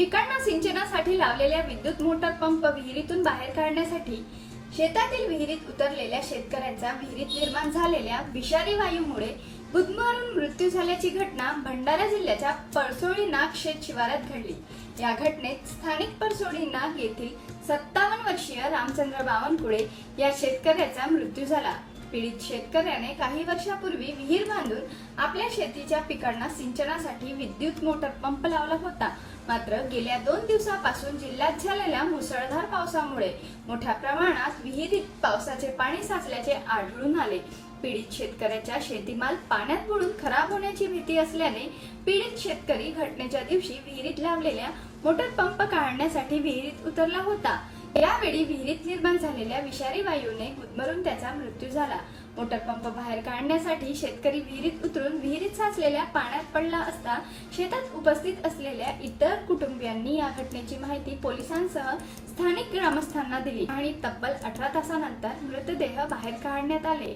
पिकांना सिंचनासाठी लावलेल्या विद्युत मोटर पंप विहिरीतून बाहेर काढण्यासाठी शेतातील विहिरीत उतरलेल्या शेतकऱ्यांचा विहिरीत निर्माण झालेल्या विषारी वायूमुळे गुदमरून मृत्यू झाल्याची घटना भंडारा जिल्ह्याच्या परसोळी नाग शेत शिवारात घडली. या घटनेत स्थानिक परसोळी नाग येथील सत्तावन्न वर्षीय रामचंद्र बावनकुळे या शेतकऱ्याचा मृत्यू झाला. पीडित शेतकऱ्याने काही वर्षापूर्वी विहीर बांधून आपल्या शेतीच्या पिकांना सिंचनासाठी विद्युत मोटर पंप लावला होता. मात्र गेल्या दोन दिवसापासून जिल्ह्यात झालेल्या मुसळधार पावसामुळे मोठ्या प्रमाणात विहिरीत पावसाचे पाणी साचल्याचे आढळून आले. पीडित शेतकऱ्याच्या शेतीमाल पाण्यात बुडून खराब होण्याची भीती असल्याने पीडित शेतकरी घटनेच्या दिवशी विहिरीत लावलेल्या मोटर पंप काढण्यासाठी विहिरीत उतरला होता. यावेळी विहिरीत निर्माण झालेल्या विषारी वायूने गुदमरून त्याचा मृत्यू झाला. मोटर पंप बाहेर काढण्यासाठी शेतकरी विहिरीत उतरून विहिरीत साचलेल्या पाण्यात पडला असता शेतात उपस्थित असलेल्या इतर कुटुंबियांनी या घटनेची माहिती पोलिसांसह स्थानिक ग्रामस्थांना दिली आणि तब्बल अठरा तासानंतर मृतदेह बाहेर काढण्यात आले.